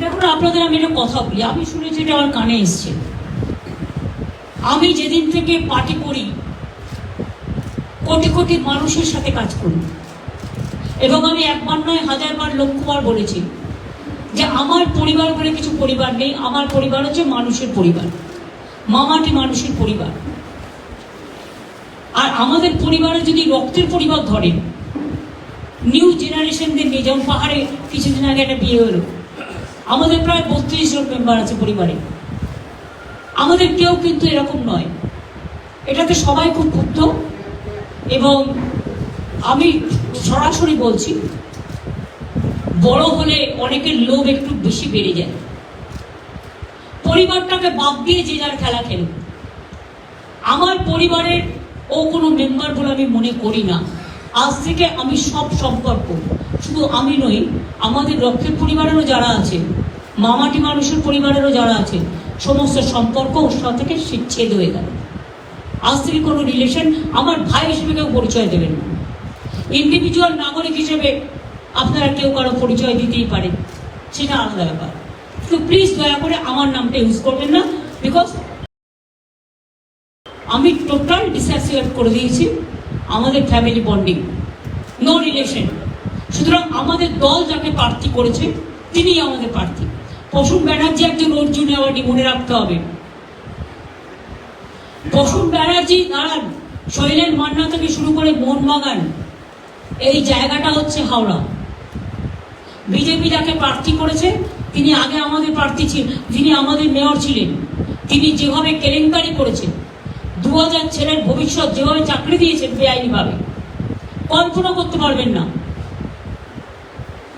দেখুন আপনাদের আমি একটা কথা বলি আমি শুনেছি এটা আমার কানে এসছে। আমি যেদিন থেকে পার্টি করি কোটি কোটি মানুষের সাথে কাজ করি। এবং আমি একবার নয় হাজারবার লক্ষবার বলেছি যে আমার পরিবার বলে কিছু পরিবার নেই আমার পরিবার হচ্ছে মানুষের পরিবার। মামাটি মানুষের পরিবার। আর আমাদের পরিবারে যদি রক্তের পরিবার ধরেন নিউ জেনারেশনদের নিয়ে যেমন পাহাড়ে কিছুদিন আগে একটা বিয়ে হলো। আমাদের প্রায় বত্রিশ জন মেম্বার আছে পরিবারে। আমাদের কেউ কিন্তু এরকম নয়। এটাতে সবাই খুব ক্ষুব্ধ এবং আমি সরাসরি বলছি, বড় হলে অনেকের লোভ একটু বেশি বেড়ে যায়। পরিবারটাকে বাদ দিয়ে যে যার খেলা খেলে আমার পরিবারের ও কোনো মেম্বার বলে আমি মনে করি না। আজ থেকে আমি সব সম্পর্ক। শুধু আমি নই, আমাদের রক্ষের পরিবারেরও যারা আছে, মামাটি মানুষের পরিবারেরও যারা আছে, সমস্ত সম্পর্ক ওর থেকে ছেদ হয়ে গেল। আজ থেকে কোনো রিলেশন আমার ভাই হিসেবে কেউ পরিচয় দেবেন না। ইন্ডিভিজুয়াল নাগরিক হিসেবে আপনারা কেউ কারও পরিচয় দিতেই পারে। সেটা আলাদা ব্যাপার। তো প্লিজ দয়া করে আমার নামটা ইউজ করবেন না বিকজ আমি টোটাল ডিসঅ্যাসোসিয়েট করে দিয়েছি। আমাদের ফ্যামিলি বন্ডিং নো রিলেশন সুতরাং আমাদের দল যাকে প্রার্থী করেছে, তিনিই আমাদের প্রার্থী। প্রসূন ব্যানার্জি একজন অর্জুন অ্যাওয়ার্ডি মনে রাখতে হবে। প্রসূন ব্যানার্জি, দাঁড়ান, শৈলেন মান্না থেকে শুরু করে মোহনবাগান, এই জায়গাটা হচ্ছে হাওড়া। বিজেপি যাকে প্রার্থী করেছে, তিনি আগে আমাদের প্রার্থী ছিলেন, যিনি আমাদের মেয়র ছিলেন, তিনি যেভাবে কেলেঙ্কারি করেছেন দু হাজার ছেলের ভবিষ্যৎ যেভাবে চাকরি দিয়েছেন বেআইনিভাবে, কল্পনা করতে পারবেন না।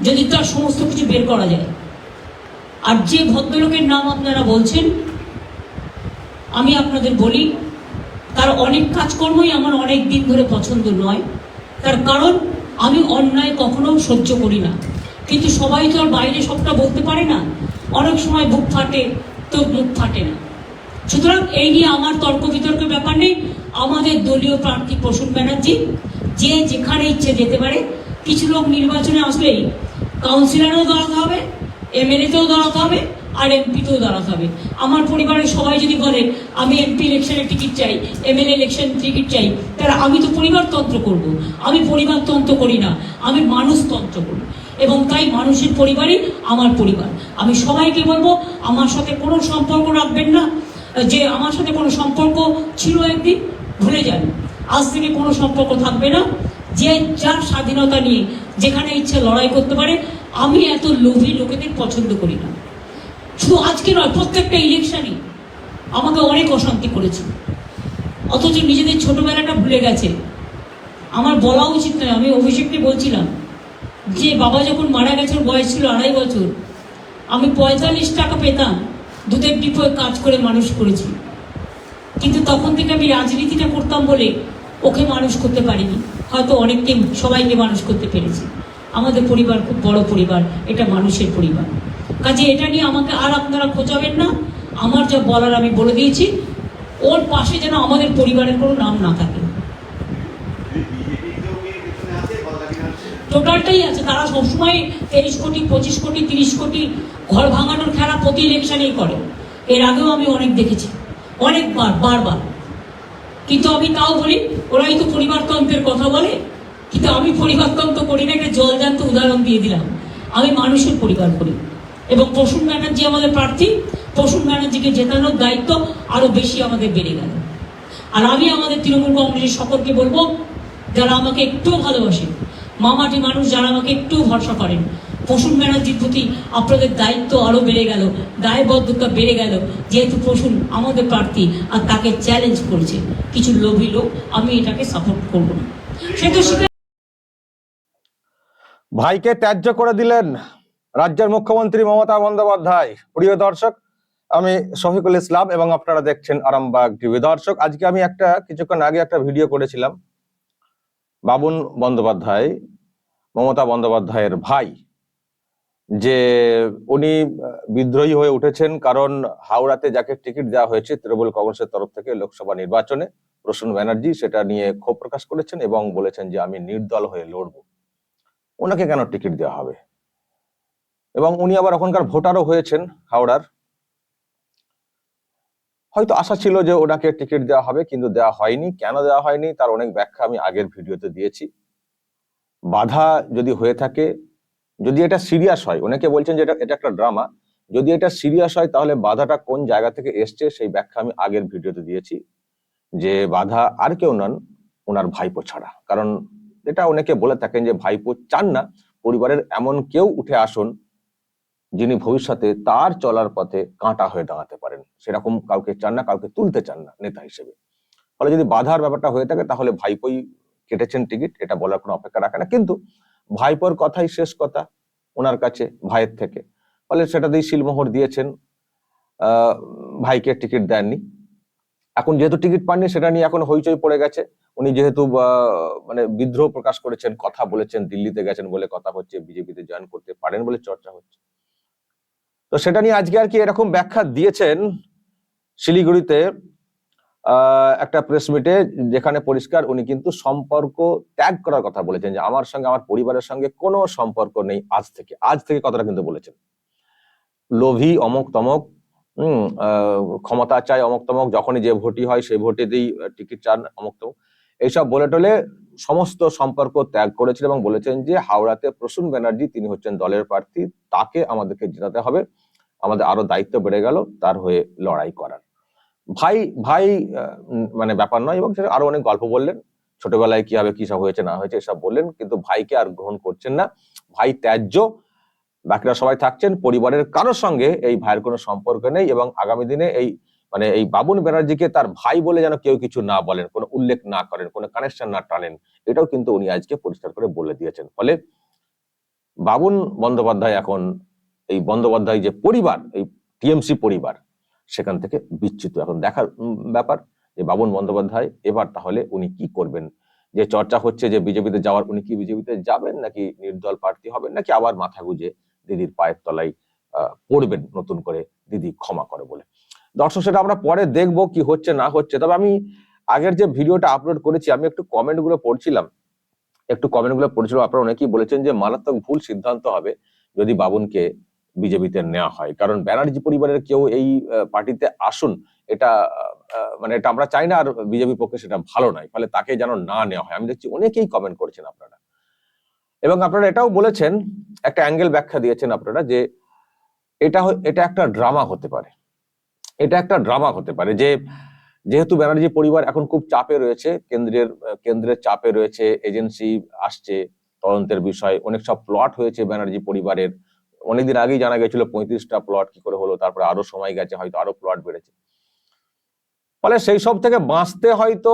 যদি তার সমস্ত কিছু বের করা যায়। আর যে ভদ্রলোকের নাম আপনারা বলছেন, আমি আপনাদের বলি, তার অনেক কাজকর্মই আমার অনেক দিন ধরে পছন্দ নয়। তার কারণ, আমি অন্যায় কখনো সহ্য করি না। কিন্তু সবাই তো আর বাইরে সবটা বলতে পারে না। অনেক সময় বুক ফাটে তো মুখ ফাটে না। সুতরাং এই নিয়ে আমার তর্ক বিতর্কের ব্যাপার নেই। আমাদের দলীয় প্রার্থী প্রসূন ব্যানার্জি, যে যেখানে ইচ্ছে যেতে পারে, কিছু লোক নির্বাচনে আসলেই কাউন্সিলরও দাঁড়াতে হবে, এমএলএতেও দাঁড়াতে হবে, আর এমপিতেও দাঁড়াতে হবে। আমার পরিবারের সবাই যদি বলে, আমি এমপি ইলেকশনের টিকিট চাই, এমএলএ ইলেকশন টিকিট চাই, তাহলে আমি তো পরিবারতন্ত্র করব। আমি পরিবারতন্ত্র করি না, আমি মানুষতন্ত্র করি। এবং তাই মানুষের পরিবারই আমার পরিবার। আমি সবাইকে বলব, আমার সাথে কোনো সম্পর্ক রাখবেন না। যে আমার সাথে কোনো সম্পর্ক ছিল একদিন, ভুলে যান আজ থেকে কোনো সম্পর্ক থাকবে না। যে যার স্বাধীনতা নিয়ে যেখানে ইচ্ছে লড়াই করতে পারে, আমি এত লোভী লোকেদের পছন্দ করি না। শুধু আজকে নয়, প্রত্যেকটা ইলেকশনই আমাকে অনেক অশান্তি করেছে অথচ নিজেদের ছোটবেলাটা ভুলে গেছে। আমার বলা উচিত নয়, আমি অভিষেককে বলছিলাম যে, বাবা যখন মারা গেছে বয়স ছিল আড়াই বছর, আমি পঁয়তাল্লিশ টাকা পেতাম দুধের ডিপোয় কাজ করে মানুষ করেছি। কিন্তু তখন থেকে আমি রাজনীতিটা করতাম বলে ওকে মানুষ করতে পারিনি। হয়তো অনেককে সবাইকে মানুষ করতে পেরেছি। আমাদের পরিবার খুব বড় পরিবার, এটা মানুষের পরিবার। কাজে এটা নিয়ে আমাকে আর আপনারা খোঁচাবেন না। আমার যা বলার আমি বলে দিয়েছি। ওর পাশে যেন আমাদের পরিবারের কোনো নাম না থাকে। টোটালটাই আছে। তারা সবসময় তেইশ কোটি, পঁচিশ কোটি, তিরিশ কোটি ঘর ভাঙানোর খেলা প্রতি ইলেকশনেই করে। এর আগেও আমি অনেক দেখেছি। অনেকবার, বারবার। কিন্তু আমি তাও বলি ওরাই তো পরিবারতন্ত্রের কথা বলে, কিন্তু আমি পরিবারতন্ত্র করি না, একটা জলজান্ত উদাহরণ দিয়ে দিলাম। আমি মানুষের পরিবার করি। এবং প্রসূন ব্যানার্জি আমাদের প্রার্থী, প্রসূন ব্যানার্জিকে জেতানোর দায়িত্ব আরও বেশি আমাদের বেড়ে গেল। আর আমি আমাদের তৃণমূল কংগ্রেসের সকলকে বলব, যারা আমাকে একটু ভালোবাসেন, মামাটি মানুষ যারা আমাকে একটু ভরসা করেন প্রসূন ব্যানার্জির প্রতি আপনাদের দায়িত্ব আরও বেড়ে গেল, দায়বদ্ধতা বেড়ে গেল। যেহেতু প্রসূন আমাদের প্রার্থী আর তাকে চ্যালেঞ্জ করেছে, কিছু লোভী লোক, আমি এটাকে সাপোর্ট করব না। ভাইকে ত্যায্য করে দিলেন রাজ্যের মুখ্যমন্ত্রী মমতা বন্দ্যোপাধ্যায়। প্রিয় দর্শক, আমি শফিকুল ইসলাম এবং আপনারা দেখছেন আরামবাগ টিভি। দর্শক, আজকে আমি একটা, কিছুক্ষণ আগে একটা ভিডিও করেছিলাম। বাবুন বন্দ্যোপাধ্যায়, মমতা বন্দ্যোপাধ্যায়ের ভাই। যে উনি বিদ্রোহী হয়ে উঠেছেন কারণ হাওড়াতে যাকে টিকিট দেওয়া হয়েছে তৃণমূল কংগ্রেসের তরফ থেকে লোকসভা নির্বাচনে, প্রসূন ব্যানার্জি সেটা নিয়ে ক্ষোভ প্রকাশ করেছেন এবং বলেছেন যে আমি নির্দল হয়ে লড়বো। ওনাকে কেন টিকিট দেওয়া হবে? এবং উনি আবার ওখানকার ভোটারও হয়েছেন হাওড়ার। হয়তো আশা ছিল যে ওনাকে টিকিট দেওয়া হবে, কিন্তু দেওয়া হয়নি। কেন দেওয়া হয়নি? তার অনেক ব্যাখ্যা আমি আগের ভিডিওতে দিয়েছি। বাধা যদি হয়ে থাকে যদি এটা সিরিয়াস হয়, অনেকে বলছেন যে এটা এটা একটা ড্রামা যদি এটা সিরিয়াস হয় তাহলে বাধাটা কোন জায়গা থেকে এসছে সেই ব্যাখ্যা আমি আগের ভিডিওতে দিয়েছি, যে বাধা আর কেউ নন ওনার ভাইপো ছাড়া। কারণ এটা অনেকে বলে থাকেন যে ভাইপো চান না, পরিবারের এমন কেউ উঠে আসুন যিনি ভবিষ্যতে তার চলার পথে কাঁটা হয়ে দাঁড়াতে পারেন। সেরকম কাউকে চান না, কাউকে তুলতে চান না নেতা হিসেবে। ফলে যদি বাধার ব্যাপারটা হয়ে থাকে তাহলে ভাইপোই কেটেছেন টিকিট, এটা বলার কোনো অপেক্ষা রাখে না। কিন্তু ভাইপোর কথাই শেষ কথা ওনার কাছে ভাইয়ের থেকে। ফলে সেটা সেটাতেই শিলমোহর দিয়েছেন ভাইকে টিকিট দেননি। এখন যেহেতু টিকিট পাননি, সেটা নিয়ে এখন হইচই পড়ে গেছে। উনি যেহেতু মানে বিদ্রোহ প্রকাশ করেছেন, কথা বলেছেন, দিল্লিতে গেছেন বলে কথা হচ্ছে, বিজেপিতে জয়েন করতে পারেন বলে চর্চা হচ্ছে। তো সেটা নিয়ে আজকে আর কি এরকম ব্যাখ্যা দিয়েছেন শিলিগুড়িতে একটা প্রেস মিটে যেখানে পরিষ্কার উনি কিন্তু সম্পর্ক ত্যাগ করার কথা বলেছেন যে আমার সঙ্গে, আমার পরিবারের সঙ্গে কোনো সম্পর্ক নেই আজ থেকে। আজ থেকে কথাটা কিন্তু বলেছেন। লোভী, অমক তমক, হম ক্ষমতা চায় অমক তমক, যখনই যে ভোটই হয় সেই ভোটে ভোটেতেই টিকিট চান, অমক তমক। এইসব বলে টলে সমস্ত সম্পর্ক ত্যাগ করেছেন এবং বলেছেন যে হাওড়াতে প্রসূন ব্যানার্জি, তিনি হচ্ছেন দলের প্রার্থী, তাকে আমাদেরকে জেতাতে হবে। আমাদের আরও দায়িত্ব বেড়ে গেল, তার হয়ে লড়াই করার। ভাই ভাই মানে ব্যাপার নয় এবং সেটা আরও অনেক গল্প বললেন। ছোটবেলায় কি হবে কি সব হয়েছে, না হয়েছে এসব বললেন, কিন্তু ভাইকে আর গ্রহণ করছেন না। ভাই ত্যায্য, বাকিরা সবাই থাকছেন, পরিবারের কারোর সঙ্গে এই ভাইয়ের কোনো সম্পর্ক নেই এবং আগামী দিনে এই মানে এই বাবুন ব্যানার্জিকে তার ভাই বলে যেন কেউ কিছু না বলেন, কোনো উল্লেখ না করেন, কোনো কানেকশন না টানেন, এটাও কিন্তু উনি আজকে পরিষ্কার করে বলে দিয়েছেন। ফলে বাবুন বন্দ্যোপাধ্যায় এখন এই বন্দ্যোপাধ্যায় যে পরিবার, এই টিএমসি পরিবার সেখান থেকে বিচ্যুত। এখন দেখার ব্যাপার যে বাবুন বন্দ্যোপাধ্যায় এবার তাহলে উনি কি করবেন? যে চর্চা হচ্ছে যে বিজেপিতে যাওয়ার, উনি কি বিজেপিতে যাবেন নাকি নির্দল প্রার্থী হবেন নাকি আবার মাথা গুজে দিদির পায়ের তলায় পড়বেন নতুন করে দিদি ক্ষমা করে বলে। দর্শক, সেটা আমরা পরে দেখব কি হচ্ছে না হচ্ছে। তবে আমি আগের যে ভিডিওটা আপলোড করেছি, আমি একটু কমেন্টগুলো পড়ছিলাম। একটু কমেন্টগুলো পড়ছিলাম। আপনারা অনেকেই বলেছেন যে মারাত্মক ভুল সিদ্ধান্ত হবে যদি বাবুনকে বিজেপিতে নেওয়া হয়। কারণ ব্যানার্জি পরিবারের কেউ এই পার্টিতে আসুন, এটা মানে এটা আমরা চাই না আর বিজেপি পক্ষে সেটা ভালো নয়। ফলে তাকে যেন না নেওয়া হয়। আমি দেখছি অনেকেই কমেন্ট করেছেন আপনারা। এবং আপনারা এটাও বলেছেন, একটা অ্যাঙ্গেল ব্যাখ্যা দিয়েছেন আপনারা যে এটা এটা একটা ড্রামা হতে পারে। এটা একটা ড্রামা হতে পারে যে যেহেতু ব্যানার্জি পরিবার এখন খুব চাপে রয়েছে, কেন্দ্রের কেন্দ্রের চাপে রয়েছে, এজেন্সি আসছে, তদন্তের বিষয়, অনেক সব প্লট হয়েছে ব্যানার্জি পরিবারের। অনেকদিন আগেই জানা গেছিল পঁয়ত্রিশটা প্লট কি করে হলো, তারপরে আরও সময় গেছে, হয়তো আরও প্লট বেড়েছে। ফলে সেই সব থেকে বাঁচতে হয়তো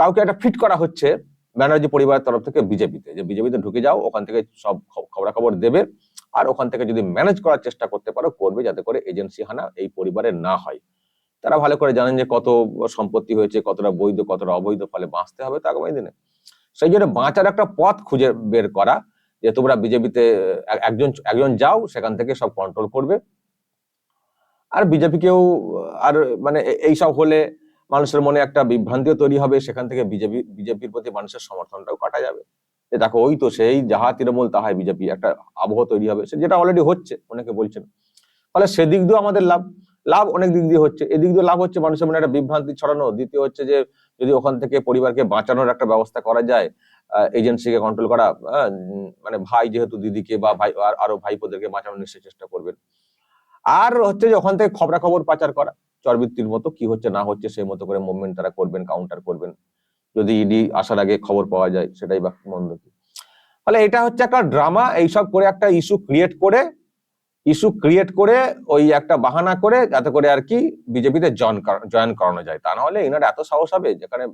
কাউকে একটা ফিট করা হচ্ছে ব্যানার্জি পরিবারের তরফ থেকে বিজেপিতে, যে বিজেপিতে ঢুকে যাও, ওখান থেকে সব খবরাখবর দেবে, আর ওখান থেকে যদি ম্যানেজ করার চেষ্টা করতে পারো, করবে যাতে করে এজেন্সি হানা এই পরিবারের না হয়। তারা ভালো করে জানেন যে কত সম্পত্তি হয়েছে, কতটা বৈধ, কতটা অবৈধ, ফলে বাঁচতে হবে তো আগামী দিনে। সেই জন্য বাঁচার একটা পথ খুঁজে বের করা যে তোমরা বিজেপিতে একজন একজন যাও, সেখান থেকে সব কন্ট্রোল করবে। আর বিজেপিকেও, আর মানে এইসব হলে মানুষের মনে একটা বিভ্রান্তিও তৈরি হবে, সেখান থেকে বিজেপি, বিজেপির প্রতি মানুষের সমর্থনটাও কাটা যাবে। যে দেখো, ওই তো সেই যাহা তৃণমূল, তাহাই বিজেপি একটা আবহ তৈরি হবে, সে যেটা অলরেডি হচ্ছে, অনেকে বলছেন। ফলে সেদিক দিয়েও আমাদের লাভ লাভ অনেক দিক দিয়ে হচ্ছে। এদিক দিয়ে লাভ হচ্ছে মানুষের মনে একটা বিভ্রান্তি ছড়ানো, দ্বিতীয় হচ্ছে যে যদি ওখান থেকে পরিবারকে বাঁচানোর একটা ব্যবস্থা করা যায় এজেন্সিকে কন্ট্রোল করা আহ, মানে ভাই যেহেতু দিদিকে বা ভাই আর- ভাইপোদেরকে বাঁচানোর নিশ্চয় চেষ্টা করবেন। আর হচ্ছে যে ওখান থেকে খবরাখবর পাচার করা চরবৃত্তির মতো কি হচ্ছে না হচ্ছে সেই মতো করে মুভমেন্ট তারা করবেন কাউন্টার করবেন। যদি ইডি আসার আগে খবর পাওয়া যায় সেটাই বা মন্দ কি। ফলে এটা হচ্ছে একটা ড্রামা এইসব করে একটা ইস্যু ক্রিয়েট করে ইস্যু ক্রিয়েট করে ওই একটা বাহানা করে যাতে করে আর কি বিজেপিতে জয়েন জয়েন করানো যায়। তা না হলে এনার এত সাহস হবে যেখানে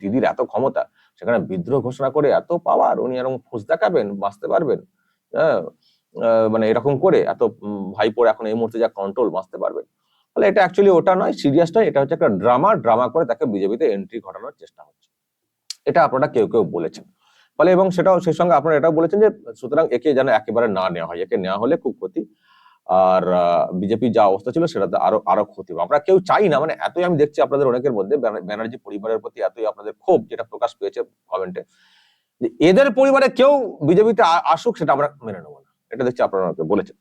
দিদির এত ক্ষমতা সেখানে বিদ্রোহ ঘোষণা করে এত পাওয়ার উনি এরকম ফোর্স দেখাবেন, বাঁচতে পারবেন হ্যাঁ? মানে এরকম করে এত ভাইপোর এখন এই মুহূর্তে যা কন্ট্রোল বাঁচতে পারবেন। ফলে এটা অ্যাকচুয়ালি ওটা নয় সিরিয়াস নয়, এটা হচ্ছে একটা ড্রামা ড্রামা করে তাকে বিজেপিতে এন্ট্রি ঘটানোর চেষ্টা হচ্ছে। এটা আপনারা কেউ কেউ বলেছেন। ফলে এবং সেটাও, সেই সঙ্গে আপনারা এটাও বলেছেন যে সুতরাং একে যেন একেবারে না নেওয়া হয়, একে নেওয়া হলে খুব ক্ষতি আর বিজেপি যা অবস্থা ছিল সেটাতে আরও আরও ক্ষতি হবে। আমরা কেউ চাই না মানে এতই আমি দেখছি আপনাদের অনেকের মধ্যে, ব্যানা- ব্যানার্জি পরিবারের প্রতি এতই আপনাদের ক্ষোভ যেটা প্রকাশ পেয়েছে কমেন্টে যে এদের পরিবারে কেউ বিজেপিতে আসুক সেটা আমরা মেনে নেব না। এটা দেখছি আপনারা বলেছেন।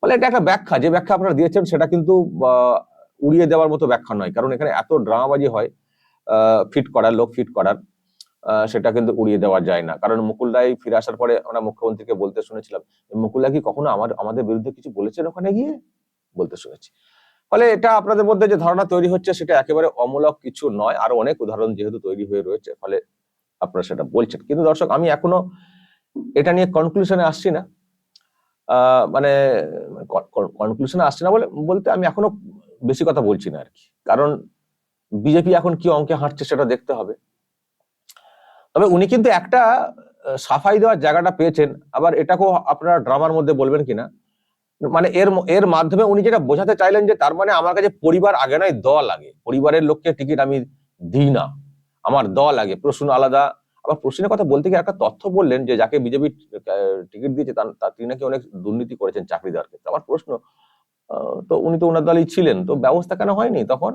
ফলে এটা একটা ব্যাখ্যা, যে ব্যাখ্যা আপনারা দিয়েছেন সেটা কিন্তু উড়িয়ে দেওয়ার মতো ব্যাখ্যা নয়। কারণ এখানে এত ড্রামাবাজি হয় ফিট করার, লোক ফিট করার। সেটা কিন্তু উড়িয়ে দেওয়া যায় না। কারণ মুকুল রায় ফিরে আসার পরে আমরা মুখ্যমন্ত্রীকে বলতে শুনেছিলাম মুকুল রায় কি কখনো আমার, আমাদের বিরুদ্ধে কিছু বলেছেন ওখানে গিয়ে? বলতে শুনেছি। ফলে এটা আপনাদের মধ্যে যে ধারণা তৈরি হচ্ছে, সেটা একেবারে অমূলক কিছু নয়। আরও অনেক উদাহরণ যেহেতু তৈরি হয়ে রয়েছে, ফলে আপনারা সেটা বলছেন। কিন্তু দর্শক, আমি এখনও এটা নিয়ে কনক্লুশনে আসছি না। মানে কনক্লুশনে আসছি না বলে, বলতে আমি এখনও বেশি কথা বলছি না আর কি। কারণ বিজেপি এখন কি অঙ্কে হাঁটছে সেটা দেখতে হবে। তবে উনি কিন্তু একটা সাফাই দেওয়ার জায়গাটা পেয়েছেন। আবার এটাকেও আপনারা ড্রামার মধ্যে বলবেন কিনা? মানে এর এর মাধ্যমে উনি যেটা বোঝাতে চাইলেন যে তার মানে আমার কাছে পরিবার আগে নয় দল আগে পরিবারের লোককে টিকিট আমি দিই না। আমার দল আগে প্রশ্ন আলাদা। আবার প্রশ্নের কথা বলতে গিয়ে একটা তথ্য বললেন যে যাকে বিজেপি টিকিট দিয়েছে তার তিনি নাকি অনেক দুর্নীতি করেছেন চাকরি দেওয়ার ক্ষেত্রে। আমার প্রশ্ন তো উনি তো ওনার দলই ছিলেন। তো ব্যবস্থা কেন হয়নি তখন?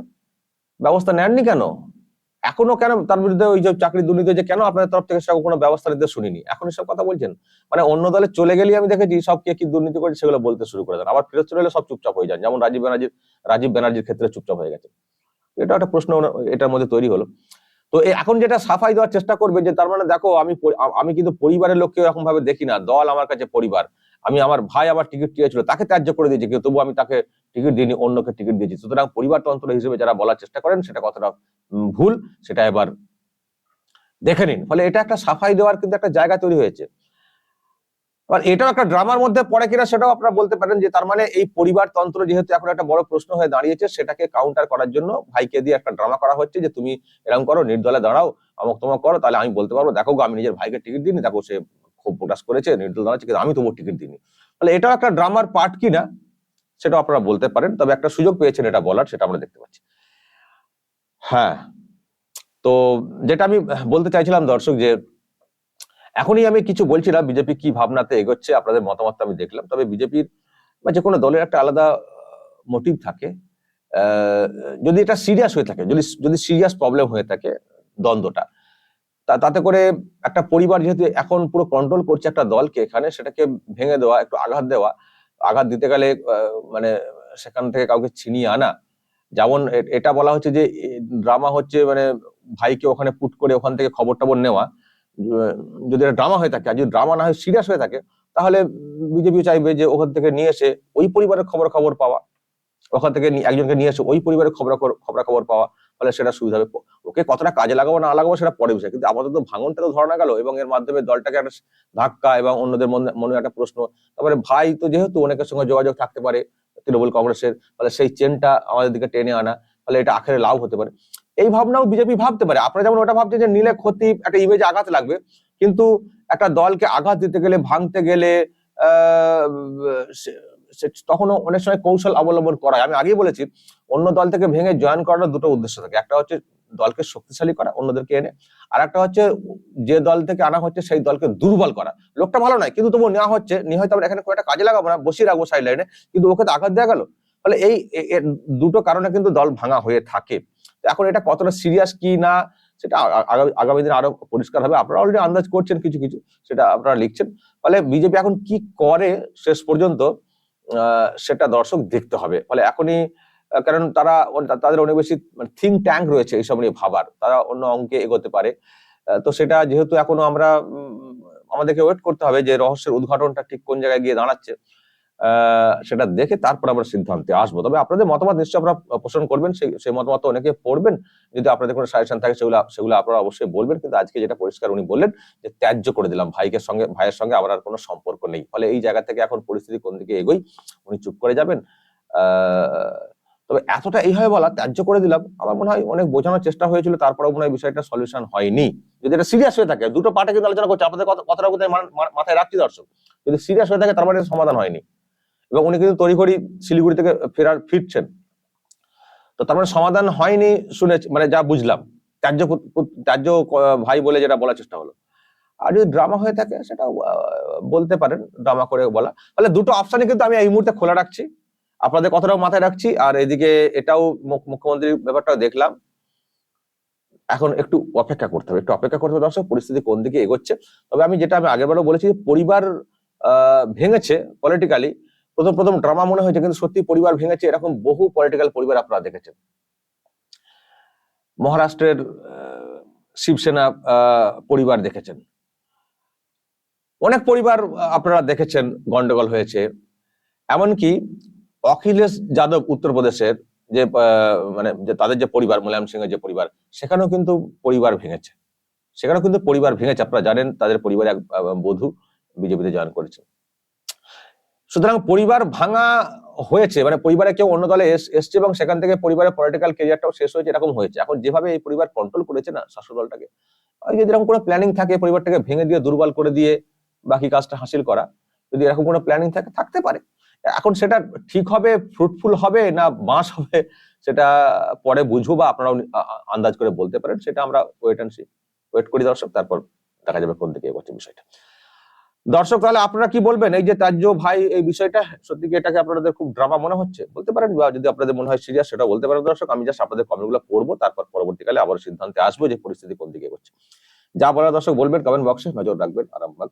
ব্যবস্থা নেননি কেন? এখনও কেন তার বিরুদ্ধে ওই যে চাকরি দুর্নীতি হয়েছে, কেন আপনাদের তরফ থেকে সেরকম কোনো ব্যবস্থা নিতে শুনিনি? এখন এসব কথা বলছেন? মানে অন্য দলে চলে গেলেই আমি দেখেছি সব কে কি দুর্নীতি করেছে সেগুলো বলতে শুরু করে দেন। আবার ফেরত চলে এলে সব চুপচাপ হয়ে যান। যেমন রাজীব ব্যানার্জির রাজীব ব্যানার্জির ক্ষেত্রে চুপচাপ হয়ে গেছে। এটা একটা প্রশ্ন এটার মধ্যে তৈরি হলো। তো এখন যেটা সাফাই দেওয়ার চেষ্টা করবে যে তার মানে দেখো, আমি আমি কিন্তু পরিবারের লোককে এরকম ভাবে দেখি না। দল আমার কাছে পরিবার। আমি আমার ভাই আমার টিকিট চেয়েছিল, তাকে ত্যায্য করে দিয়েছি, কিন্তু তবু আমি তাকে টিকিট দিইনি, অন্যকে টিকিট দিয়েছি। সুতরাং পরিবার পরিবারতন্ত্র হিসেবে যারা বলার চেষ্টা করেন, সেটা কতটা ভুল, সেটা এবার দেখে নিন। ফলে এটা একটা সাফাই দেওয়ার কিন্তু একটা জায়গা তৈরি হয়েছে। এটাও একটা ড্রামার মধ্যে পড়ে কিনা সেটাও আপনারা বলতে পারেন যে তার মানে এই পরিবার তন্ত্র যেহেতু এখন একটা বড় প্রশ্ন হয়ে দাঁড়িয়েছে, সেটাকে কাউন্টার করার জন্য ভাইকে দিয়ে একটা ড্রামা করা হচ্ছে যে তুমি এরকম করো, নির্দলে দাঁড়াও অমুক তমক করো, তাহলে আমি বলতে পারব, দেখো আমি নিজের ভাইকে টিকিট দিইনি, দেখো সে খুব প্রকাশ করেছে, নির্দল দাঁড়াচ্ছে, কিন্তু আমি তবু টিকিট দিইনি। তাহলে এটাও একটা ড্রামার পার্ট কিনা সেটা আপনারা বলতে পারেন, তবে একটা সুযোগ পেয়েছেন এটা বলার, সেটা আমরা দেখতে পাচ্ছি। হ্যাঁ। তো যেটা আমি বলতে চাইছিলাম দর্শক যে, এখনই আমি কিছু বলছি না, বিজেপি কি ভাবনাতে এগোচ্ছে, আপনাদের মতামত আমি দেখলাম। তবে বিজেপির বা যে কোনো দলের একটা আলাদা মোটিভ থাকে। যদি এটা সিরিয়াস হয়ে থাকে, যদি যদি সিরিয়াস প্রবলেম হয়ে থাকে দ্বন্দ্বটা, তা- তাতে করে একটা পরিবার যেহেতু এখন পুরো কন্ট্রোল করছে একটা দলকে এখানে, সেটাকে ভেঙে দেওয়া, একটু আঘাত দেওয়া, আঘাত দিতে গেলে মানে সেখান থেকে কাউকে ছিনিয়ে আনা যেমন এটা বলা হচ্ছে যে ড্রামা হচ্ছে মানে ভাইকে ওখানে পুট করে ওখান থেকে খবর টবর নেওয়া যদি এটা ড্রামা হয়ে থাকে, আর যদি ড্রামা না হয় সিরিয়াস হয়ে থাকে, তাহলে বিজেপি চাইবে যে ওখান থেকে নিয়ে এসে ওই পরিবারের খবর খবর পাওয়া। ওখান থেকে একজনকে নিয়ে এসে ওই পরিবারের খবর খবর খবর পাওয়া ফলে সেটা সুবিধা হবে। ওকে কতটা কাজে লাগাবো না লাগাবো সেটা পরে বিষয়, কিন্তু আপাতত ভাঙনটা তো ধরানো গেল, এবং এর মাধ্যমে দলটাকে একটা ধাক্কা এবং অন্যদের মনে একটা প্রশ্ন। তারপরে ভাই তো যেহেতু অনেকের সঙ্গে যোগাযোগ থাকতে পারে তৃণমূল কংগ্রেসের ফলে সেই চেনটা আমাদের দিকে টেনে আনা ফলে এটা আখেরে লাভ হতে পারে। এই ভাবনাও বিজেপি ভাবতে পারে। আপনারা যেমন ওটা ভাবছেন যে নিলে ক্ষতি, একটা ইমেজ আঘাত লাগবে, কিন্তু একটা দলকে আঘাত দিতে গেলে, ভাঙতে গেলে তখনও অনেক সময় কৌশল অবলম্বন করা আমি আগেই বলেছি, অন্য দল থেকে ভেঙে জয়েন করার দুটো উদ্দেশ্য থাকে। একটা হচ্ছে দলকে শক্তিশালী করা, অন্যদেরকে এনে, আর একটা হচ্ছে যে দল থেকে আনা হচ্ছে সেই দলকে দুর্বল করা। লোকটা ভালো নয়, কিন্তু তবুও নেওয়া হচ্ছে, নিয়ে হয়তো আমরা এখানে একটা কাজে লাগাবো না, বসিয়ে রাখব সাইড লাইনে কিন্তু ওকে তো আঘাত দেওয়া গেল। ফলে এই দুটো কারণে কিন্তু দল ভাঙা হয়ে থাকে। এখন এটা কতটা সিরিয়াস কি না, সেটা আগামী দিনে আরও পরিষ্কার হবে। আপনারা অলরেডি আন্দাজ করছেন কিছু কিছু, সেটা আপনারা লিখছেন। ফলে বিজেপি এখন কি করে শেষ পর্যন্ত সেটা দর্শক দেখতে হবে। ফলে এখনই কারণ তারা তাদের অনেক বেশি থিঙ্ক ট্যাঙ্ক রয়েছে এইসব নিয়ে ভাবার। তারা অন্য অঙ্কে এগোতে পারে। তো সেটা যেহেতু এখনও আমরা আমাদেরকে ওয়েট করতে হবে যে রহস্যের উদ্ঘাটনটা ঠিক কোন জায়গায় গিয়ে দাঁড়াচ্ছে। সেটা দেখে তারপর আমরা সিদ্ধান্তে আসব। তবে আপনাদের মতামত নিশ্চয়ই আপনারা পোষণ করবেন, সেই সেই মতামত অনেকে পড়বেন। যদি আপনাদের কোনো সাজেশন থাকে, সেগুলো সেগুলো আপনারা অবশ্যই বলবেন। কিন্তু আজকে যেটা পরিষ্কার উনি বললেন যে, ত্যায্য করে দিলাম ভাইকে সঙ্গে, ভাইয়ের সঙ্গে আমার আর কোনো সম্পর্ক নেই। ফলে এই জায়গা থেকে এখন পরিস্থিতি কোন দিকে এগোই, উনি চুপ করে যাবেন। তবে এতটা এইভাবে বলা, ত্যায্য করে দিলাম, আমার মনে হয় অনেক বোঝানোর চেষ্টা হয়েছিল, তারপরেও মনে হয় বিষয়টা সলিউশন হয়নি। যদি এটা সিরিয়াস হয়ে থাকে, দুটো পার্টে কিন্তু আলোচনা করছে, আপনাদের কথা- কথাটা কোথায় মাথায় রাখছি দর্শক। যদি সিরিয়াস হয়ে থাকে, তার মানে সমাধান হয়নি। এবং উনি কিন্তু তড়িঘড়ি শিলিগুড়ি থেকে ফেরার, ফিরছেন। তো তার মানে সমাধান হয়নি শুনে মানে যা বুঝলাম। ত্যায্য ত্যায্য ভাই বলে যেটা বলার চেষ্টা হলো। আর যদি ড্রামা হয়ে থাকে সেটা বলতে পারেন ড্রামা করে বলা। তাহলে দুটো অপশনই কিন্তু আমি এই মুহূর্তে খোলা রাখছি। আপনাদের কথাটাও মাথায় রাখছি। আর এদিকে এটাও মুখ- মুখ্যমন্ত্রীর ব্যাপারটাও দেখলাম। এখন একটু অপেক্ষা করতে হবে। একটু অপেক্ষা করতে হবে দর্শক, পরিস্থিতি কোন দিকে এগোচ্ছে? তবে আমি যেটা আমি আগেরবারও বলেছি পরিবার ভেঙেছে পলিটিক্যালি প্রথম প্রথম ড্রামা মনে হয়েছে, কিন্তু সত্যি পরিবার ভেঙেছে, এরকম বহু পলিটিক্যাল পরিবার আপনারা দেখেছেন। মহারাষ্ট্রের শিবসেনা পরিবার দেখেছেন। অনেক পরিবার আপনারা দেখেছেন, গন্ডগোল হয়েছে। এমনকি অখিলেশ যাদব উত্তরপ্রদেশের যে মানে যে তাদের যে পরিবার, মুলায়ম সিং এর যে পরিবার, সেখানেও কিন্তু পরিবার ভেঙেছে। সেখানেও কিন্তু পরিবার ভেঙেছে, আপনারা জানেন, তাদের পরিবারে এক বধূ বিজেপিতে জয়েন করেছে। সুতরাং পরিবার ভাঙা হয়েছে মানে পরিবারে কেউ অন্য দলে এস- এসছে এবং সেখান থেকে পরিবারের পলিটিক্যাল কেরিয়ারটাও শেষ হয়েছে, এরকম হয়েছে। এখন যেভাবে এই পরিবার কন্ট্রোল করেছে না শাসক দলটাকে যদি এরকম কোনো প্ল্যানিং থাকে পরিবারটাকে ভেঙে দিয়ে দুর্বল করে দিয়ে বাকি কাজটা হাসিল করা, যদি এরকম কোনো প্ল্যানিং থাকে, থাকতে পারে। এখন সেটা ঠিক হবে ফ্রুটফুল হবে না বাঁশ হবে, সেটা পরে বুঝব বা আপনারাও আন্দাজ করে বলতে পারেন, সেটা আমরা ওয়েট অ্যান্ড সি ওয়েট করি দর্শক, তারপর দেখা যাবে কোন দিকে এগোচ্ছে বিষয়টা। দর্শক, তাহলে আপনারা কি বলবেন? এই যে তাজ্য ভাই, এই বিষয়টা, সত্যি কি এটাকে আপনাদের খুব ড্রামা মনে হচ্ছে? বলতে পারেন, বা যদি আপনাদের মনে হয় সিরিয়াস সেটা বলতে পারেন দর্শক। আমি জাস্ট আপনাদের কমেন্টগুলো করব তারপর পরবর্তীকালে আবার সিদ্ধান্তে আসব যে পরিস্থিতি কোন দিকে এগোচ্ছে। যা বলার দর্শক, বলবেন কমেন্ট বক্সে নজর রাখবেন, আরামবাগ